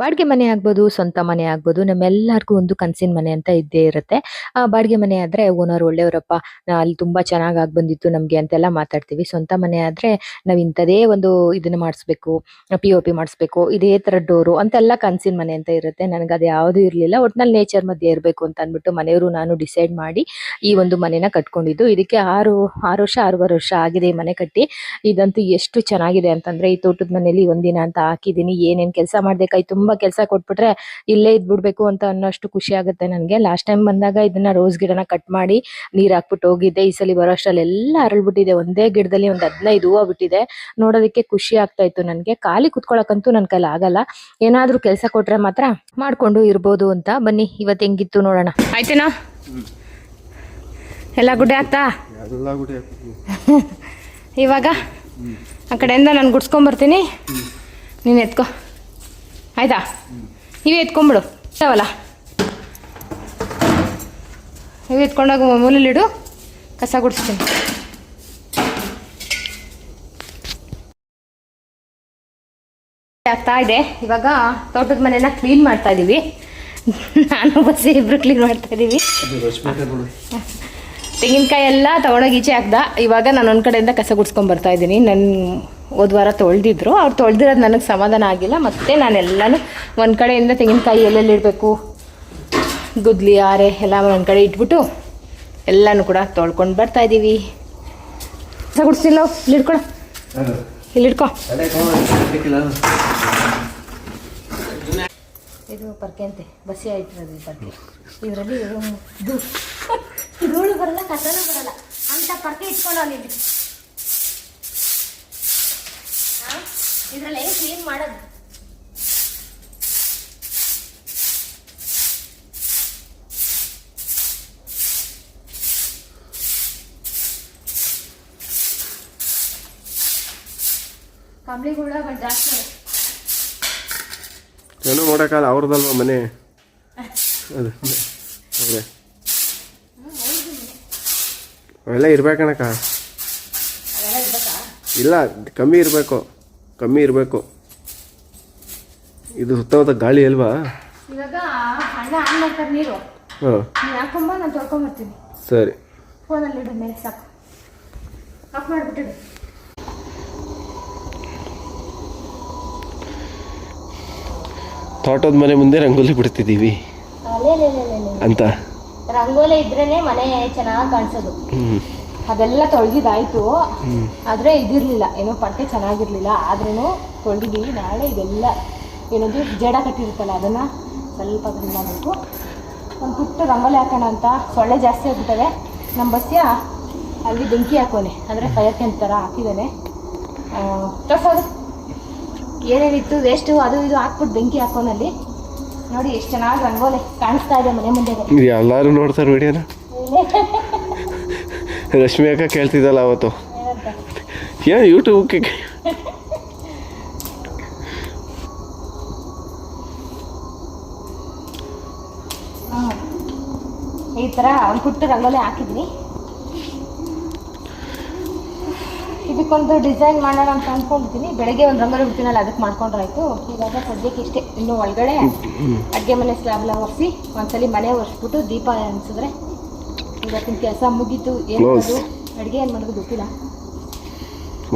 ಬಾಡಿಗೆ ಮನೆ ಆಗ್ಬೋದು, ಸ್ವಂತ ಮನೆ ಆಗ್ಬೋದು, ನಮ್ಮೆಲ್ಲರಿಗೂ ಒಂದು ಕನಸಿನ ಮನೆ ಅಂತ ಇದ್ದೇ ಇರುತ್ತೆ. ಆ ಬಾಡಿಗೆ ಮನೆ ಆದ್ರೆ ಓನರ್ ಒಳ್ಳೆಯವರಪ್ಪ ಅಲ್ಲಿ ತುಂಬಾ ಚೆನ್ನಾಗಿ ಆಗಿ ಬಂದಿತ್ತು ನಮ್ಗೆ ಅಂತೆಲ್ಲ ಮಾತಾಡ್ತೀವಿ. ಸ್ವಂತ ಮನೆ ಆದ್ರೆ ನಾವು ಇಂಥದೇ ಒಂದು ಇದನ್ನ ಮಾಡಿಸ್ಬೇಕು ಪಿ ಒ ಪಿ ಮಾಡಿಸ್ಬೇಕು, ಇದೇ ಥರ ಡೋರು ಅಂತೆಲ್ಲ ಕನಸಿನ ಮನೆ ಅಂತ ಇರುತ್ತೆ. ನನಗೆ ಅದು ಯಾವುದೂ ಇರಲಿಲ್ಲ. ಒಟ್ನಲ್ಲಿ ನೇಚರ್ ಮಧ್ಯೆ ಇರಬೇಕು ಅಂತ ಅಂದ್ಬಿಟ್ಟು ಮನೆಯವರು ನಾನು ಡಿಸೈಡ್ ಮಾಡಿ ಈ ಒಂದು ಮನೆನ ಕಟ್ಕೊಂಡಿದ್ದು. ಇದಕ್ಕೆ ಆರು ಆರು ವರ್ಷ, ಆರೂವರೆ ವರ್ಷ ಆಗಿದೆ ಈ ಮನೆ ಕಟ್ಟಿ. ಇದಂತೂ ಎಷ್ಟು ಚೆನ್ನಾಗಿದೆ ಅಂತಂದ್ರೆ ಈ ತೋಟದ ಮನೆಯಲ್ಲಿ ಒಂದಿನ ಅಂತ ಹಾಕಿದೀನಿ ಏನೇನು ಕೆಲಸ ಮಾಡಬೇಕಾಯ್ತು ಕೈ ತುಂಬಾ ಕೆಲಸ ಕೊಟ್ಬಿಟ್ರೆ ಇಲ್ಲೇ ಇದ್ಬಿಡ್ಬೇಕು ಅಂತ ಅನ್ನೋಷ್ಟು ಖುಷಿ ಆಗುತ್ತೆ ನನಗೆ. ಲಾಸ್ಟ್ ಟೈಮ್ ಬಂದಾಗ ಇದನ್ನ ರೋಸ್ ಗಿಡನ ಕಟ್ ಮಾಡಿ ನೀರ್ ಹಾಕ್ಬಿಟ್ಟು ಹೋಗಿದ್ದೆ. ಈ ಸಲ ಬರೋ ಅಷ್ಟ್ರಲ್ಲಿ ಎಲ್ಲ ಅರಳ್ಬಿಟ್ಟಿದೆ. ಒಂದೇ ಗಿಡದಲ್ಲಿ ಒಂದ್ ಹದಿನೈದು ಹೂವು ಬಿಟ್ಟಿದೆ. ನೋಡೋದಕ್ಕೆ ಖುಷಿ ಆಗ್ತಾ ಇತ್ತು ನನ್ಗೆ. ಖಾಲಿ ಕುತ್ಕೊಳಕಂತೂ ನನ್ ಕೈಲಿ ಆಗಲ್ಲ. ಏನಾದ್ರೂ ಕೆಲಸ ಕೊಟ್ರೆ ಮಾತ್ರ ಮಾಡ್ಕೊಂಡು ಇರ್ಬೋದು ಅಂತ. ಬನ್ನಿ ಇವತ್ತು ಹೆಂಗಿತ್ತು ನೋಡೋಣ. ಆಯ್ತೇನಾ? ಎಲ್ಲ ಗುಡ್ಡೆ ಆಗ್ತಾ? ಇವಾಗ? ಆ ಕಡೆಯಿಂದ ನಾನು ಗುಡ್ಸ್ಕೊಂಬರ್ತೀನಿ. ನೀನು ಎತ್ಕೊ. ಆಯ್ತಾ? ನೀವೇ ಎತ್ಕೊಂಬಿಡು. ಇಷ್ಟವಲ್ಲ ಇವೇ ಎತ್ಕೊಂಡಾಗ ಮೂಲಲ್ಲಿಡು ಕಸ ಗುಡಿಸ್ತೀನಿ. ಆಗ್ತಾ ಇದೆ. ಇವಾಗ ತೋಟದ ಮನೆನ ಕ್ಲೀನ್ ಮಾಡ್ತಾ ಇದೀವಿ. ನಾನು ಬಸ್ಸಿ ಇಬ್ರು ಕ್ಲೀನ್ ಮಾಡ್ತಾ ಇದೀವಿ. ತೆಂಗಿನಕಾಯಿ ಎಲ್ಲ ತಗೊಂಡೋಗಿ ಈಚೆ ಹಾಕ್ದ. ಇವಾಗ ನಾನು ಒಂದು ಕಡೆಯಿಂದ ಕಸ ಗುಡ್ಸ್ಕೊಂಡ್ ಬರ್ತಾ ಇದ್ದೀನಿ ನನ್ನ ಹೋದ ವಾರ ತೊಳೆದಿದ್ರು. ಅವ್ರು ತೊಳೆದಿರೋದು ನನಗೆ ಸಮಾಧಾನ ಆಗಿಲ್ಲ. ಮತ್ತೆ ನಾನೆಲ್ಲನೂ ಒಂದು ಕಡೆಯಿಂದ ತೆಂಗಿನಕಾಯಿ ಎಲ್ಲೆಲ್ಲಿ ಇಡಬೇಕು? ಗುದ್ಲಿ, ಆರೆ ಎಲ್ಲ ಒಂದು ಕಡೆ ಇಟ್ಬಿಟ್ಟು ಎಲ್ಲನೂ ಕೂಡ ತೊಳ್ಕೊಂಡು ಬರ್ತಾ ಇದ್ದೀವಿ ಕಸ ಗುಡಿಸ್ತಿಲ್ಲ ಇಲ್ಲಿ ಇಟ್ಕೊಳ ಇಲ್ಲಿ ಇಟ್ಕೊ. ಇದು ಪರ್ಕೆ ಅಂತೆ. ಬಸಿ ಪರ್ಕೆ. ಇದರಲ್ಲಿ ಇದು. ಬರಲ್ಲ, ಕಸನೂ ಬರಲ್ಲ. ಅಂತ ಪರ್ಕೆ ಇಟ್ಕೊಂಡು ಅಲ್ಲಿ ಇದ್ರಲ್ಲಿ ಕ್ಲೀನ್ ಮಾಡೋದು? ಕಂಬ್ಳಿಗಳ ಜಾಸ್ತಿ ಏನೋ ಮಾಡೋಕ್ಕಲ್ಲ ಅವ್ರದಲ್ವ ಮನೆ? ಅದು ಅವ್ರೆ. ಅವೆಲ್ಲ ಇರ್ಬೇಕಣಕ್ಕ. ಅದೆಲ್ಲ ಇರ್ಬೇಕಾ? ಇಲ್ಲ ಕಮ್ಮಿ ಇರಬೇಕು. ಕಮ್ಮಿ ಇರಬೇಕು. ಇದು ಸುತ್ತಮುತ್ತ ಗಾಳಿ ಅಲ್ವಾ? ಇವಾಗ ಅಣ್ಣ ಆನ್ ಮಾಡ್ತಾರೆ ನೀರು. ಹಾಂ. ನೀನು ಹಾಕೊಂಬ ನಾನು ತೊಳ್ಕೊಂಬರ್ತೀನಿ. ಸರಿ. ಫೋನಲ್ಲಿ ಇಡು ಮೇಲೆ ಸಾಕು. ಆಫ್ ಮಾಡಿಬಿಟ್ಟಿಡು. ತೋಟದ ಮನೆ ಮುಂದೆ ರಂಗೋಲಿ ಬಿಡ್ತಿದ್ದೀವಿ. ಅಂತ. ರಂಗೋಲಿ ಇದ್ರೇನೆ ಮನೆ ಚೆನ್ನಾಗಿ ಕಾಣಿಸೋದು. ಅದೆಲ್ಲ ತೊಳೆದಿದ್ದಾಯ್ತು. ಆದ್ರೆ ಇದಿರಲಿಲ್ಲ. ಏನೋ ಪಟ್ಟೆ ಚೆನ್ನಾಗಿರ್ಲಿಲ್ಲ. ಆದ್ರೂ ತೊಳೆದಿದ್ದೀವಿ ನಾಳೆ ಇದೆಲ್ಲ ಏನದು ಜಡ ಕಟ್ಟಿರುತ್ತಲ್ಲ ಅದನ್ನ ಸ್ವಲ್ಪ ಅದರಿಂದ ಮಾಡಬೇಕು ಒಂದು ಪುಟ್ಟ ರಂಗೋಲಿ ಹಾಕೋಣ ಅಂತ. ಸೊಳ್ಳೆ ಜಾಸ್ತಿ ಆಗ್ಬಿಟ್ಟವೆ. ನಮ್ಮ ಬಸ್ಯ ಅಲ್ಲಿ ಬೆಂಕಿ ಹಾಕೋನೆ. ಅಂದರೆ ಫೈರ್ ಕ್ಯಾಂಪ್ ಥರ ಹಾಕಿದ್ದಾನೆ ತೋರ್ಸೋದು ಏನೇನಿತ್ತು ವೇಸ್ಟು ಅದು ಇದು ಹಾಕ್ಬಿಟ್ಟು ಬೆಂಕಿ ಹಾಕೋನಲ್ಲಿ. ನೋಡಿ ಎಷ್ಟು ಚೆನ್ನಾಗಿ ರಂಗೋಲಿ ಕಾಣಿಸ್ತಾ ಇದೆ ಮನೆ ಮುಂದೆ. ಎಲ್ಲರೂ ನೋಡ್ತಾರೆ ವಿಡಿಯೋನ ರಶ್ಮಿ ಅಕ್ಕ ಕೇಳ್ತಿದ್ದಲ್ಲ ಅವತ್ತು. ಏನು ಯೂಟ್ಯೂಬ್ಗೆ. ಈ ಥರ ಒಂದು ಪುಟ್ಟ ರಂಗೋಲಿ ಹಾಕಿದ್ವಿ. ಇದಕ್ಕೊಂದು ಡಿಸೈನ್ ಮಾಡೋಣ ಅಂತ ಅಂದ್ಕೊಂಡಿದ್ದೀನಿ ಬೆಳಗ್ಗೆ ಒಂದು ರಂಗೋಲಿ ಬಿಡ್ತೀನಲ್ಲ ಅದಕ್ಕೆ ಮಾಡ್ಕೊಂಡ್ರಾಯ್ತು. ಇವಾಗ ಸದ್ಯಕ್ಕೆ ಇಷ್ಟೇ. ಇನ್ನು ಒಳಗಡೆ ಅಡುಗೆ ಮನೆ ಸ್ಲ್ಯಾಬ್ಲ ಒರೆಸಿ ಒಂದ್ಸಲಿ ಮನೆ ಒರೆಸ್ಬಿಟ್ಟು ದೀಪ ಅನಿಸಿದ್ರೆ ಇವತ್ತಿನ ಕೆಲಸ ಮುಗೀತು ಏನು Close. ಮಾಡೋದು ಅಡುಗೆ ಏನು ಮಾಡೋದು ಗೊತ್ತಿಲ್ಲ.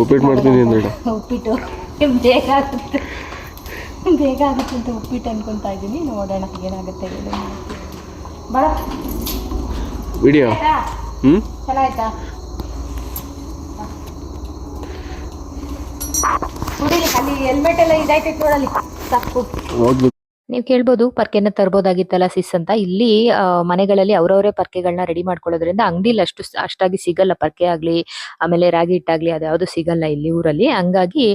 ಉಪ್ಪಿಟ್ಟು ಮಾಡ್ತೀನಿ ಅಂದೇಳು ಉಪ್ಪಿಟ್ಟು. ಬೇಗ ಆಗುತ್ತೆ. ಬೇಗ ಆಗುತ್ತೆ ಅಂತ ಉಪ್ಪಿಟ್ಟು ಅನ್ಕೊಂತಾ ಇದ್ದೀನಿ. ನೋಡೋಣ ಏನಾಗುತ್ತೆ ಏನು ಬರ. ವಿಡಿಯೋ. ಆಯ್ತಾ? ಹ್ಞೂ ಚೆನ್ನಾಯ್ತಾ ಕುಡೀಲಿ ಅಲ್ಲಿ ಹೆಲ್ಮೆಟ್ ಎಲ್ಲ ಇದಾಯ್ತೈತೆ ನೋಡಲ್ಲಿ. ತಪ್ಪು ನೀವು ಕೇಳ್ಬೋದು, ಪರ್ಕೆನ ತರ್ಬೋದಾಗಿತ್ತಲ್ಲ ಸಿಸ್ ಅಂತ. ಇಲ್ಲಿ ಮನೆಗಳಲ್ಲಿ ಅವರವರೇ ಪರ್ಕೆಗಳನ್ನ ರೆಡಿ ಮಾಡ್ಕೊಳ್ಳೋದ್ರಿಂದ ಅಂಗಡಿಲಿ ಅಷ್ಟು ಅಷ್ಟಾಗಿ ಸಿಗಲ್ಲ ಪರ್ಕೆ ಆಗ್ಲಿ, ಆಮೇಲೆ ರಾಗಿ ಹಿಟ್ಟಾಗ್ಲಿ ಅದ್ಯಾವುದು ಸಿಗಲ್ಲ ಇಲ್ಲಿ ಊರಲ್ಲಿ. ಹಂಗಾಗಿ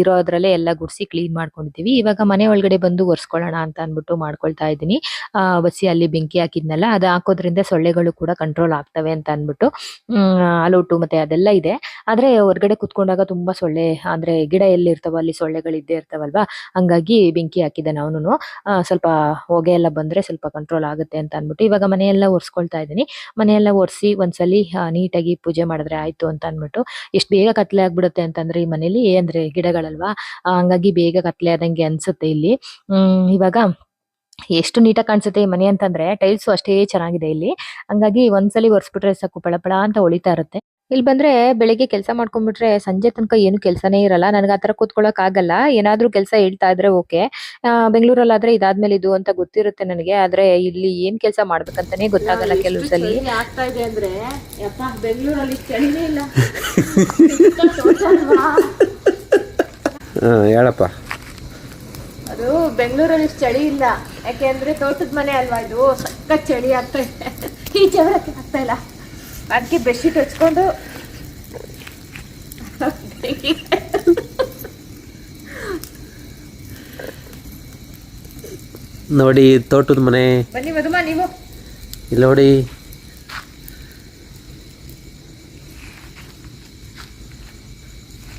ಇರೋದ್ರಲ್ಲೇ ಎಲ್ಲ ಗುಡಿಸಿ ಕ್ಲೀನ್ ಮಾಡ್ಕೊಂಡಿದ್ದೀವಿ. ಇವಾಗ ಮನೆ ಒಳಗಡೆ ಬಂದು ಒರೆಸ್ಕೊಳ್ಳೋಣ ಅಂತ ಅಂದ್ಬಿಟ್ಟು ಮಾಡ್ಕೊಳ್ತಾ ಇದ್ದೀನಿ. ಬಸಿ ಅಲ್ಲಿ ಬೆಂಕಿ ಹಾಕಿದ್ನಲ್ಲ, ಅದು ಹಾಕೋದ್ರಿಂದ ಸೊಳ್ಳೆಗಳು ಕೂಡ ಕಂಟ್ರೋಲ್ ಆಗ್ತವೆ ಅಂತ ಅಂದ್ಬಿಟ್ಟು ಅಲೋಟು ಮತ್ತೆ ಅದೆಲ್ಲ ಇದೆ. ಆದರೆ ಹೊರಗಡೆ ಕುತ್ಕೊಂಡಾಗ ತುಂಬ ಸೊಳ್ಳೆ, ಅಂದರೆ ಗಿಡ ಎಲ್ಲಿರ್ತಾವೋ ಅಲ್ಲಿ ಸೊಳ್ಳೆಗಳಿದ್ದೇ ಇರ್ತಾವಲ್ವಾ? ಹಂಗಾಗಿ ಬೆಂಕಿ ಹಾಕಿದ್ದಾನೆ ನಾನು ಸ್ವಲ್ಪ ಹೊಗೆ ಎಲ್ಲ ಬಂದರೆ ಸ್ವಲ್ಪ ಕಂಟ್ರೋಲ್ ಆಗುತ್ತೆ ಅಂತ ಅಂದ್ಬಿಟ್ಟು ಇವಾಗ ಮನೆಯೆಲ್ಲ ಒರೆಸ್ಕೊಳ್ತಾ ಇದ್ದೀನಿ. ಮನೆಯೆಲ್ಲ ಒರೆಸಿ ಒಂದ್ಸಲಿ ನೀಟಾಗಿ ಪೂಜೆ ಮಾಡಿದ್ರೆ ಆಯಿತು ಅಂತ ಅಂದ್ಬಿಟ್ಟು ಎಷ್ಟು ಬೇಗ ಕತ್ಲೆ ಆಗ್ಬಿಡುತ್ತೆ ಅಂತಂದ್ರೆ ಈ ಮನೇಲಿ ಅಂದರೆ ಗಿಡಗಳಲ್ವಾ? ಹಂಗಾಗಿ ಬೇಗ ಕತ್ಲೆ ಆದಂಗೆ ಅನ್ಸುತ್ತೆ ಇಲ್ಲಿ. ಇವಾಗ ಎಷ್ಟು ನೀಟಾಗಿ ಕಾಣಿಸುತ್ತೆ ಈ ಮನೆ ಅಂತಂದ್ರೆ ಟೈಲ್ಸ್ ಅಷ್ಟೇ ಚೆನ್ನಾಗಿದೆ ಇಲ್ಲಿ. ಹಂಗಾಗಿ ಒಂದ್ಸಲಿ ಒರೆಸ್ಬಿಟ್ರೆ ಸಾಕು, ಪಳಪಳ ಅಂತ ಹೊಳಿತಾ ಇರುತ್ತೆ. ಇಲ್ಲಿ ಬಂದ್ರೆ ಬೆಳಿಗ್ಗೆ ಕೆಲಸ ಮಾಡ್ಕೊಂಡ್ಬಿಟ್ರೆ ಸಂಜೆ ತನಕ ಏನು ಕೆಲಸನೇ ಇರಲ್ಲ. ನನಗೆ ಆತರ ಕೂತ್ಕೊಳ್ಳೋಕೆ ಆಗಲ್ಲ. ಏನಾದ್ರೂ ಕೆಲಸ ಹೇಳ್ತಾ ಇದ್ರೆ ಓಕೆ. ಬೆಂಗಳೂರಲ್ಲಿ ಆದ್ರೆ ಇದಾದ್ಮೇಲೆ ಇದು ಅಂತ ಗೊತ್ತಿರುತ್ತೆ ನನಗೆ. ಆದ್ರೆ ಇಲ್ಲಿ ಏನ್ ಕೆಲಸ ಮಾಡ್ಬೇಕಂತಾನೆ ಗೊತ್ತಾಗಲ್ಲ ಕೆಲವು ಸಲ ಆಗ್ತಾ ಇದೆ ಅಂದ್ರೆ ಯಪ್ಪ ಬೆಂಗಳೂರಲ್ಲಿ ಇಲ್ಲ. ಹೇಳಪ್ಪ. ಅದು ಬೆಂಗಳೂರಲ್ಲಿ ಚಳಿ ಇಲ್ಲ. ಯಾಕೆಂದ್ರೆ ತೋಟದ ಮನೆ ಅಲ್ವಾ ಇದು? ಸಕ್ಕ ಚಳಿ ಆಗ್ತಾ ಇದೆ. ಈ ಬರಕ್ಕೆ ಆಗ್ತಾ ಇಲ್ಲ. ಅದಕ್ಕೆ ಬೆಡ್ಶೀಟ್ ಹಚ್ಕೊಂಡು ನೋಡಿ ತೋಟದ ಮನೆ. ಬನ್ನಿ ಮಧುಮ ನೀವು. ಇಲ್ಲಿ ನೋಡಿ.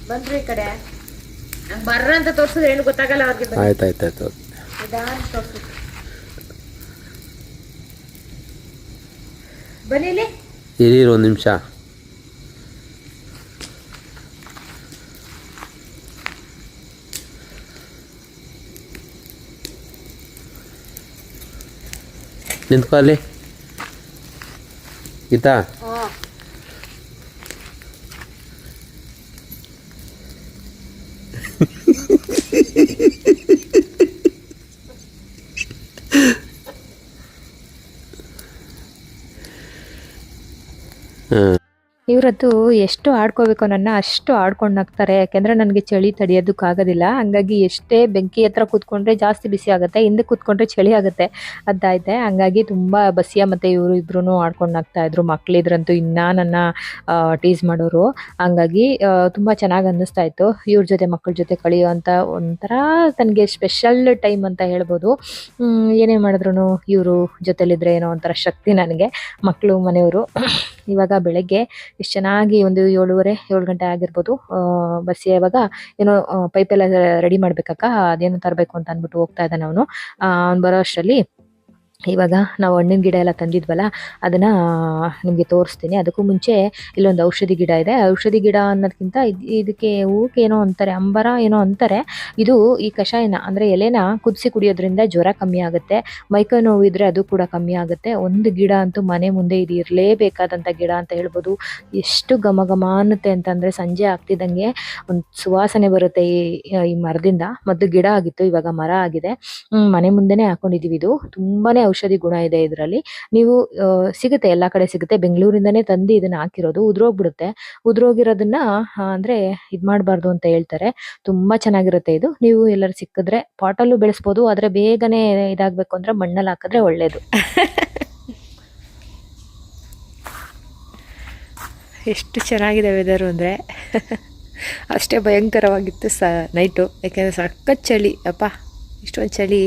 ಬಂದ್ರು ಈ ಕಡೆ. ಬರ್ರ ಅಂತ ತೋರ್ಸಿದ್ರೆ ಏನು ಗೊತ್ತಾಗಲ್ಲ ಅವ್ರಿಗೆ ಬನ್ನಿ. ಆಯ್ತು ಆಯ್ತು ಆಯ್ತು ಬನ್ನಿ ಇಲ್ಲಿ. ಇರೀರಿ ಒಂದು ನಿಮಿಷ. ನಿಂತ್ಕೊ ಅಲ್ಲಿ. ಗೀತಾ. ಇವ್ರದ್ದು ಎಷ್ಟು ಆಡ್ಕೋಬೇಕು ನನ್ನ ಅಷ್ಟು ಆಡ್ಕೊಂಡು ನಗ್ತಾರೆ ಯಾಕೆಂದ್ರೆ ನನಗೆ ಚಳಿ ತಡೆಯೋದಕ್ಕಾಗೋದಿಲ್ಲ ಹಂಗಾಗಿ ಎಷ್ಟೇ ಬೆಂಕಿ ಹತ್ರ ಕೂತ್ಕೊಂಡ್ರೆ ಜಾಸ್ತಿ ಬಿಸಿ ಆಗುತ್ತೆ. ಹಿಂದೆ ಕೂತ್ಕೊಂಡ್ರೆ ಚಳಿ ಆಗುತ್ತೆ. ಅದಾಯ್ತೆ. ಹಂಗಾಗಿ ತುಂಬಾ ಬಸಿಯ ಮತ್ತೆ ಇವರು ಇಬ್ರು ಆಡ್ಕೊಂಡು ನಗ್ತಾ ಇದ್ರು. ಮಕ್ಳಿದ್ರಂತೂ ಇನ್ನ ನನ್ನ ಟೀಸ್ ಮಾಡೋರು. ಹಂಗಾಗಿ ತುಂಬ ಚೆನ್ನಾಗಿ ಅನ್ನಿಸ್ತಾ ಇತ್ತು. ಇವ್ರ ಜೊತೆ ಮಕ್ಕಳ ಜೊತೆ ಕಳೆಯುವಂತ ಒಂಥರ ತನಗೆ ಸ್ಪೆಷಲ್ ಟೈಮ್ ಅಂತ ಹೇಳ್ಬೋದು. ಏನೇ ಮಾಡಿದ್ರು ಇವರು ಜೊತೆಲಿದ್ರೆ ಏನೋ ಒಂಥರ ಶಕ್ತಿ ನನಗೆ. ಮಕ್ಕಳು ಮನೆಯವರು. ಇವಾಗ ಬೆಳಗ್ಗೆ ಎಷ್ಟು ಚೆನ್ನಾಗಿ ಒಂದು ಏಳುವರೆ, ಏಳು ಗಂಟೆ ಆಗಿರ್ಬೋದು. ಬಸ್ ಇವಾಗ ಏನೋ ಪೈಪ್ ಎಲ್ಲ ರೆಡಿ ಮಾಡ್ಬೇಕಕ್ಕ, ಅದೇನೋ ತರಬೇಕು ಅಂತ ಅಂದ್ಬಿಟ್ಟು ಹೋಗ್ತಾ ಇದ್ದಾನೆ ಅವನು. ಅವ್ನು ಬರೋ ಅಷ್ಟರಲ್ಲಿ ಇವಾಗ ನಾವು ಹಣ್ಣಿನ ಗಿಡ ಎಲ್ಲ ತಂದಿದ್ವಲ್ಲ, ಅದನ್ನ ನಿಮಗೆ ತೋರಿಸ್ತೀನಿ. ಅದಕ್ಕೂ ಮುಂಚೆ ಇಲ್ಲೊಂದು ಔಷಧಿ ಗಿಡ ಇದೆ. ಔಷಧಿ ಗಿಡ ಅನ್ನೋದಕ್ಕಿಂತ ಇದ್- ಇದಕ್ಕೆ ಹೂಕ್ಕೆ ಏನೋ ಅಂತಾರೆ, ಅಂಬರ ಏನೋ ಅಂತಾರೆ. ಇದು ಈ ಕಷಾಯನ, ಅಂದರೆ ಎಲೆನ ಕುದಿಸಿ ಕುಡಿಯೋದ್ರಿಂದ ಜ್ವರ ಕಮ್ಮಿ ಆಗುತ್ತೆ. ಮೈಕೈ ನೋವು ಇದ್ರೆ ಅದು ಕೂಡ ಕಮ್ಮಿ ಆಗುತ್ತೆ. ಒಂದು ಗಿಡ ಅಂತೂ ಮನೆ ಮುಂದೆ ಇದು ಇರಲೇಬೇಕಾದಂಥ ಗಿಡ ಅಂತ ಹೇಳ್ಬೋದು. ಎಷ್ಟು ಘಮ ಘಮ ಅನ್ನುತ್ತೆ ಅಂತಂದರೆ ಸಂಜೆ ಆಗ್ತಿದ್ದಂಗೆ ಒಂದು ಸುವಾಸನೆ ಬರುತ್ತೆ ಈ ಈ ಮರದಿಂದ. ಮೊದಲು ಗಿಡ ಆಗಿತ್ತು, ಇವಾಗ ಮರ ಆಗಿದೆ. ಮನೆ ಮುಂದೆನೆ ಹಾಕೊಂಡಿದೀವಿ ಇದು. ತುಂಬಾನೇ ಔಷಧಿ ಗುಣ ಇದೆ ಇದರಲ್ಲಿ. ನೀವು ಸಿಗುತ್ತೆ, ಎಲ್ಲಾ ಕಡೆ ಸಿಗುತ್ತೆ. ಬೆಂಗಳೂರಿಂದನೇ ತಂದು ಇದನ್ನ ಹಾಕಿರೋದು. ಉದ್ರೋಗ್ಬಿಡುತ್ತೆ. ಉದ್ರೋಗಿರೋದನ್ನ ಅಂದ್ರೆ ಇದ್ ಮಾಡಬಾರ್ದು ಅಂತ ಹೇಳ್ತಾರೆ. ತುಂಬಾ ಚೆನ್ನಾಗಿರುತ್ತೆ ಇದು. ನೀವು ಎಲ್ಲರೂ ಸಿಕ್ಕಿದ್ರೆ ಪಾಟಲ್ಲೂ ಬೆಳೆಸ್ಬೋದು. ಆದ್ರೆ ಬೇಗನೆ ಇದಾಗಬೇಕು ಅಂದ್ರೆ ಮಣ್ಣಲ್ಲಿ ಹಾಕಿದ್ರೆ ಒಳ್ಳೇದು. ಎಷ್ಟು ಚೆನ್ನಾಗಿದೆ ವೆದರು ಅಂದರೆ. ಅಷ್ಟೇ ಭಯಂಕರವಾಗಿತ್ತು ಸ ನೈಟು ಯಾಕೆಂದರೆ ಸಖತ್ ಚಳಿ. ಅಪ್ಪ, ಇಷ್ಟೊಂದು ಚಳಿ.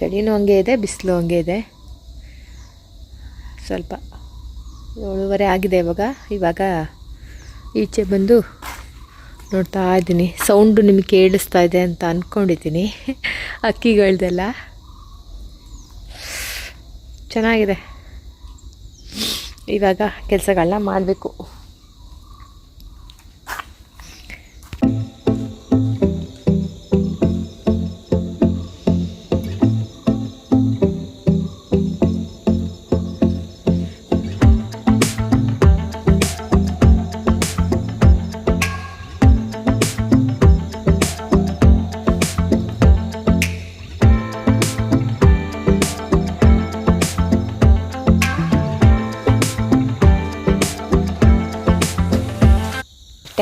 ಚಳಿನೂ ಹಂಗೆ ಇದೆ, ಬಿಸಿಲು ಹಂಗೆ ಇದೆ. ಸ್ವಲ್ಪ ಏಳುವರೆ ಆಗಿದೆ ಇವಾಗ. ಇವಾಗ ಈಚೆ ಬಂದು ನೋಡ್ತಾ ಇದ್ದೀನಿ. ಸೌಂಡು ನಿಮಗೆ ಕೇಳಿಸ್ತಾ ಇದೆ ಅಂತ ಅಂದ್ಕೊಂಡಿದ್ದೀನಿ ಅಕ್ಕಿಗಳ್ದೆಲ್ಲ. ಚೆನ್ನಾಗಿದೆ. ಇವಾಗ ಕೆಲಸಗಳನ್ನ ಮಾಡಬೇಕು.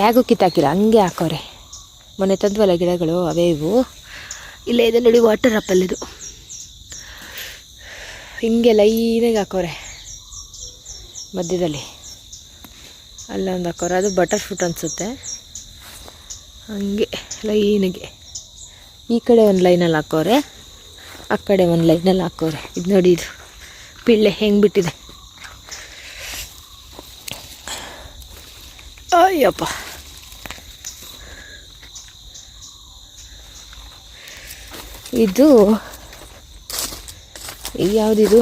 ಟ್ಯಾಗು ಕಿತ್ತಾಕಿಲ್ಲ, ಹಂಗೆ ಹಾಕೋರೆ. ಮೊನ್ನೆ ತಂದ್ವಲ್ಲ ಗಿಡಗಳು, ಅವೇ ಇವು. ಇಲ್ಲೇ ಇದೆ ನೋಡಿ ವಾಟರ್ ಆಪಲ್ ಇದು ಹಿಂಗೆ ಲೈನಾಗಿ ಹಾಕೋರೆ, ಮಧ್ಯದಲ್ಲಿ. ಅಲ್ಲೊಂದು ಹಾಕೋರೆ, ಅದು ಬಟರ್ ಫ್ರೂಟ್ ಅನಿಸುತ್ತೆ. ಹಂಗೆ, ಲೈನಿಗೆ. ಈ ಕಡೆ ಒಂದು ಲೈನಲ್ಲಿ ಹಾಕೋರೆ, ಆ ಕಡೆ ಒಂದು ಲೈನಲ್ಲಿ ಹಾಕೋರೆ. ಇದು ನೋಡಿ, ಇದು ಪಿಳ್ಳೆ ಹೆಂಗೆ ಬಿಟ್ಟಿದೆ. ಅಯ್ಯಪ್ಪ. ಇದು ಯಾವುದಿದು?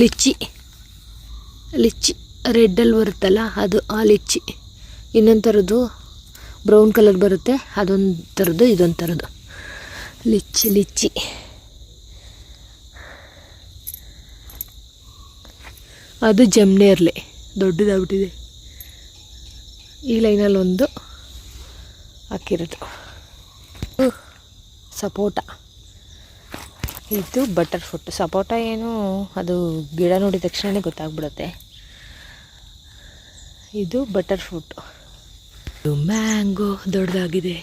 ಲಿಚ್ಚಿ. ಲಿಚ್ಚಿ ರೆಡ್ಡಲ್ಲಿ ಬರುತ್ತಲ್ಲ, ಅದು ಆ ಲಿಚ್ಚಿ. ಇನ್ನೊಂದು ಥರದ್ದು ಬ್ರೌನ್ ಕಲರ್ ಬರುತ್ತೆ ಅದೊಂದು ಥರದ್ದು ಇದೊಂದು ಥರದ್ದು ಲಿಚ್ಚಿ ಲಿಚ್ಚಿ. ಅದು ಜಮ್ನೇರ್ಲೆ ದೊಡ್ಡದಾಗ್ಬಿಟ್ಟಿದೆ. ಈ ಲೈನಲ್ಲಿ ಒಂದು ಹಾಕಿರೋದು. ಸಪೋಟ. ಇದು ಬಟರ್ ಫುಟ್ ಸಪೋಟ ಏನು ಅದು ಗಿಡ ನೋಡಿದ ತಕ್ಷಣವೇ ಗೊತ್ತಾಗ್ಬಿಡುತ್ತೆ. ಇದು ಬಟರ್ ಫ್ರೂಟ್ ಇದು ಮ್ಯಾಂಗೋ ದೊಡ್ಡದಾಗಿದೆ.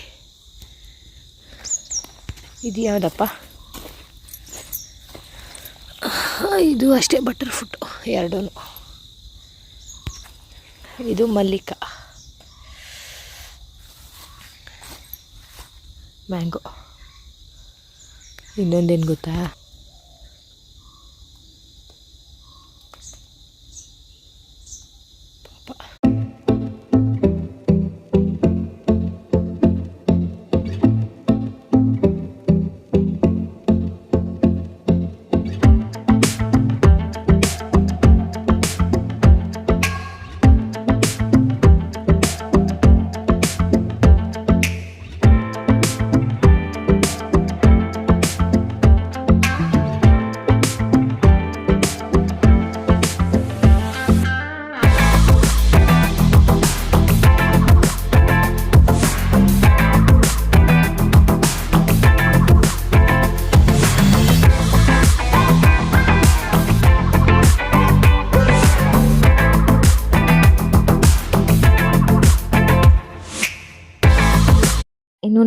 ಇದು ಯಾವುದಪ್ಪ? ಇದು ಅಷ್ಟೇ ಬಟರ್ ಫುಟ್ ಎರಡೂ ಇದು ಮಲ್ಲಿಕ. ಮ್ಯಾಂಗೋ ಇನ್ನೊಂದೇನು ಗೊತ್ತಾ?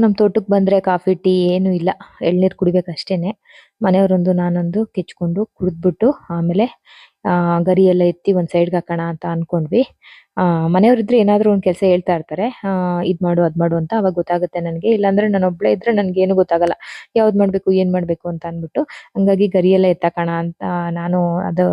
ನಮ್ಮ ತೋಟಕ್ಕೆ ಬಂದ್ರೆ ಕಾಫಿ ಟೀ ಏನು ಇಲ್ಲ. ಎಳ್ನೀರು ಕುಡಿಬೇಕಷ್ಟೇನೆ. ಮನೆಯವರೊಂದು ನಾನೊಂದು ಕಿಚ್ಕೊಂಡು ಕುಡಿದ್ಬಿಟ್ಟು ಆಮೇಲೆ ಗರಿ ಎಲ್ಲ ಎತ್ತಿ ಒಂದ್ ಸೈಡ್ಗೆ ಹಾಕೋಣ ಅಂತ ಅನ್ಕೊಂಡ್ವಿ. ಆ, ಮನೆಯವ್ರಿದ್ರೆ ಏನಾದ್ರು ಒಂದ್ ಕೆಲಸ ಹೇಳ್ತಾ ಇರ್ತಾರೆ. ಇದು ಮಾಡು ಅದ್ ಮಾಡು ಅಂತ ಅವಾಗ ಗೊತ್ತಾಗುತ್ತೆ ನನಗೆ. ಇಲ್ಲಾಂದ್ರೆ ನಾನು ಒಬ್ಬಳೇ ಇದ್ರೆ ನನಗೆ ಏನು ಗೊತ್ತಾಗಲ್ಲ. ಯಾವ್ದು ಮಾಡ್ಬೇಕು ಏನ್ ಮಾಡ್ಬೇಕು ಅಂತ ಅನ್ಬಿಟ್ಟು ಹಂಗಾಗಿ ಗರಿ ಎಲ್ಲ ಎತ್ತಾಕೋಣ ಅಂತ ನಾನು ಅದು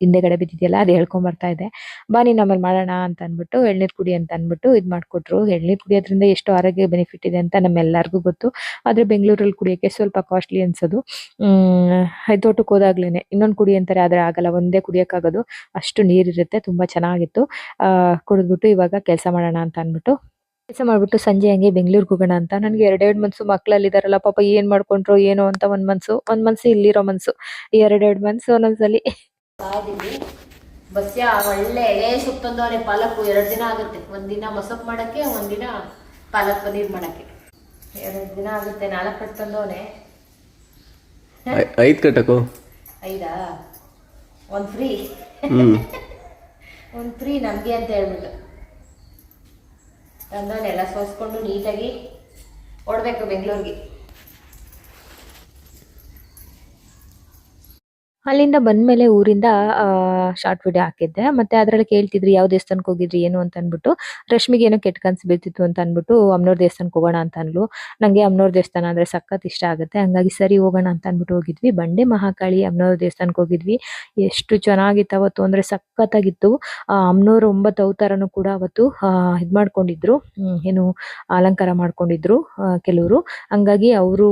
ಹಿಂದೆಗಡೆ ಬಿದ್ದಿದೆಯಲ್ಲ, ಅದು ಹೇಳ್ಕೊಂಡ್ ಬರ್ತಾ ಇದೆ ಬಾ ನೀನ್ ಆಮೇಲೆ ಮಾಡೋಣ ಅಂತ ಅಂದ್ಬಿಟ್ಟು, ಎಳ್ನೀರ್ ಕುಡಿ ಅಂತ ಅಂದ್ಬಿಟ್ಟು ಇದ್ ಮಾಡ್ಕೊಟ್ರು. ಎಳ್ನೀರ್ ಕುಡಿಯೋದ್ರಿಂದ ಎಷ್ಟು ಆರೋಗ್ಯ ಬೆನಿಫಿಟ್ ಇದೆ ಅಂತ ನಮ್ಮೆಲ್ಲರಿಗೂ ಗೊತ್ತು. ಆದ್ರೆ ಬೆಂಗಳೂರಲ್ಲಿ ಕುಡಿಯೋಕೆ ಸ್ವಲ್ಪ ಕಾಸ್ಟ್ಲಿ ಅನ್ಸೋದು. ಹ್ಮ್ ತೋಟಕ್ಕೆ ಹೋದಾಗ್ಲೇನೆ, ಇನ್ನೊಂದ್ ಕುಡಿ ಅಂತಾರೆ, ಆದ್ರೆ ಆಗಲ್ಲ, ಒಂದೇ ಕುಡಿಯೋಕ್ಕಾಗೋದು. ಅಷ್ಟು ನೀರಿರುತ್ತೆ ತುಂಬಾ ಚೆನ್ನಾಗಿತ್ತು. ಆ, ಕುಡಿದ್ಬಿಟ್ಟು ಇವಾಗ ಕೆಲಸ ಮಾಡೋಣ ಅಂತ ಅಂದ್ಬಿಟ್ಟು ಕೆಲಸ ಮಾಡ್ಬಿಟ್ಟು ಸಂಜೆ ಹಂಗೆ ಬೆಂಗಳೂರಿಗೆ ಹೋಗೋಣ ಅಂತ. ನನಗೆ ಎರಡೆರಡು ಮನ್ಸು ಮಕ್ಳಲ್ಲಿ ಇದಾರಲ್ಲ ಪಾಪ ಏನ್ ಮಾಡ್ಕೊಂಡ್ರು, ಏನೋ ಅಂತ ಒಂದ್ ಮನ್ಸು ಒಂದ್ ಮನ್ಸು ಇಲ್ಲಿರೋ ಮನ್ಸು ಎರಡೆರಡು ಮನ್ಸು ಒಂದೊಂದ್ಸಲಿ ಬಸ್ಯ ಒಳ್ಳೆ ಎಲೆ ಸೊಪ್ಪು ಪಾಲಕ್ ಎರಡು ದಿನ ಆಗುತ್ತೆ. ಒಂದಿನ ಮೊಸಪ್ ಮಾಡಕ್ಕೆ ಒಂದಿನ ಪಾಲಕ್ ಪನ್ನೀರ್ ಮಾಡಕ್ಕೆ. ಎರಡು ದಿನ ಆಗುತ್ತೆ ನಾಲ್ಕು ಕಟ್ ತಂದವನೆ ಐದು ಕಟ್ಟಕು ಐದಾ? ಒಂದು ಫ್ರೀ. ಒಂದ್ ಒಂದು ಫ್ರೀ ನಮಗೆ ಅಂತ ಹೇಳ್ಬಿಟ್ಟು. ತಂದವನೆಲ್ಲ ಸೋಸ್ಕೊಂಡು ನೀಟಾಗಿ ಓಡಬೇಕು ಬೆಂಗಳೂರಿಗೆ. ಅಲ್ಲಿಂದ ಬಂದ್ಮೇಲೆ ಊರಿಂದ ಶಾರ್ಟ್ ವಿಡಿಯೋ ಹಾಕಿದ್ದೆ. ಮತ್ತೆ ಅದ್ರಲ್ಲಿ ಕೇಳ್ತಿದ್ರಿ, ಯಾವ ದೇವಸ್ಥಾನಕ್ಕೆ ಹೋಗಿದ್ರಿ, ಏನು ಅಂತ ಅನ್ಬಿಟ್ಟು ರಶ್ಮಿಗೆ ಏನೋ ಕೆಟ್ಟ ಕನ್ಸು ಬೀಳ್ತಿತ್ತು ಅಂತ ಅನ್ಬಿಟ್ಟು ಅಮ್ನೋರ್ ದೇವಸ್ಥಾನಕ್ಕೆ ಹೋಗೋಣ ಅಂತ ಅಂದ್ಲು. ನಂಗೆ ಅಮ್ನೋರ್ ದೇವಸ್ಥಾನ ಅಂದ್ರೆ ಸಖತ್ ಇಷ್ಟ ಆಗುತ್ತೆ. ಹಂಗಾಗಿ ಸರಿ ಹೋಗೋಣ ಅಂತ ಅನ್ಬಿಟ್ಟು ಹೋಗಿದ್ವಿ. ಬಂಡೆ ಮಹಾಕಾಳಿ ಅಮ್ನೋರ್ ದೇವಸ್ಥಾನಕ್ಕೆ ಹೋಗಿದ್ವಿ. ಎಷ್ಟು ಚೆನ್ನಾಗಿತ್ತು ಅವತ್ತು. ಅಂದ್ರೆ ಸಖತ್ತಾಗಿತ್ತು. ಅಮ್ನೋರ್ ಒಂಬತ್ತು ಅವತಾರನು ಕೂಡ ಅವತ್ತು ಇದು ಮಾಡ್ಕೊಂಡಿದ್ರು. ಏನು ಅಲಂಕಾರ ಮಾಡ್ಕೊಂಡಿದ್ರು ಕೆಲವರು. ಹಂಗಾಗಿ ಅವರು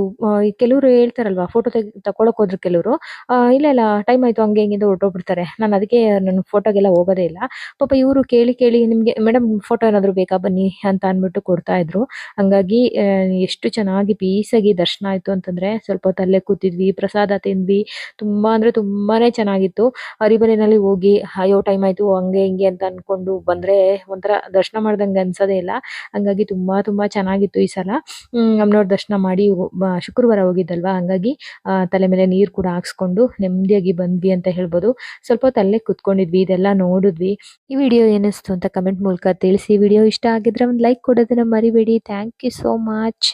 ಕೆಲವರು ಹೇಳ್ತಾರಲ್ವಾ ಫೋಟೋ ತೆಗ್, ತಕೊಳಕ್ ಹೋದ್ರು ಕೆಲವರು. ಇಲ್ಲ ಇಲ್ಲ ಟೈಮ್ ಆಯ್ತು, ಹಂಗೆ ಹಿಂಗಿಂದ ಹೊರಟೋಗ್ಬಿಡ್ತಾರೆ. ನಾನು ಅದಕ್ಕೆ ನನ್ನ ಫೋಟೋಗೆಲ್ಲ ಹೋಗೋದೇ ಇಲ್ಲ. ಪಾಪ ಇವರು ಕೇಳಿ ಕೇಳಿ ನಿಮಗೆ, ಮೇಡಮ್ ಫೋಟೋ ಏನಾದರೂ ಬೇಕಾ? ಬನ್ನಿ ಅಂತ ಅಂದ್ಬಿಟ್ಟು ಕೊಡ್ತಾ ಇದ್ರು. ಹಂಗಾಗಿ ಎಷ್ಟು ಚೆನ್ನಾಗಿ ಪೀಸಾಗಿ ದರ್ಶನ ಆಯ್ತು ಅಂತಂದ್ರೆ, ಸ್ವಲ್ಪ ಹೊತ್ತಲ್ಲೇ ಕೂತಿದ್ವಿ, ಪ್ರಸಾದ ತಿಂದ್ವಿ. ತುಂಬಾ ಅಂದರೆ ತುಂಬಾನೇ ಚೆನ್ನಾಗಿತ್ತು. ಅರಿಬರಿನಲ್ಲಿ ಹೋಗಿ, ಅಯ್ಯೋ ಟೈಮ್ ಆಯ್ತು, ಹಂಗೆ ಹಿಂಗೆ ಅಂತ ಅನ್ಕೊಂಡು ಬಂದ್ರೆ ಒಂಥರ ದರ್ಶನ ಮಾಡ್ದಂಗೆ ಅನ್ಸೋದೇ ಇಲ್ಲ. ಹಂಗಾಗಿ ತುಂಬಾ ತುಂಬಾ ಚೆನ್ನಾಗಿತ್ತು ಈ ಸಲ. ಹ್ಮ್ ಅಮ್ನೋರ್ ದರ್ಶನ ಮಾಡಿ ಶುಕ್ರವಾರ ಹೋಗಿದ್ದಲ್ವಾ? ಹಂಗಾಗಿ ತಲೆ ಮೇಲೆ ನೀರು ಕೂಡ ಹಾಕ್ಸ್ಕೊಂಡು ನೆಮ್ಮದಿಯಾಗಿ ಬಂದ್ವಿ ಅಂತ ಹೇಳ್ಬೋದು. ಸ್ವಲ್ಪ ಹೊತ್ತು ಅಲ್ಲೇ ಕುತ್ಕೊಂಡಿದ್ವಿ, ಇದೆಲ್ಲ ನೋಡಿದ್ವಿ. ಈ ವಿಡಿಯೋ ಏನಿಸ್ತು ಅಂತ ಕಮೆಂಟ್ ಮೂಲಕ ತಿಳಿಸಿ. ವಿಡಿಯೋ ಇಷ್ಟ ಆಗಿದ್ರೆ ಒಂದು ಲೈಕ್ ಕೊಡೋದನ್ನ ಮರಿಬೇಡಿ. Thank you so much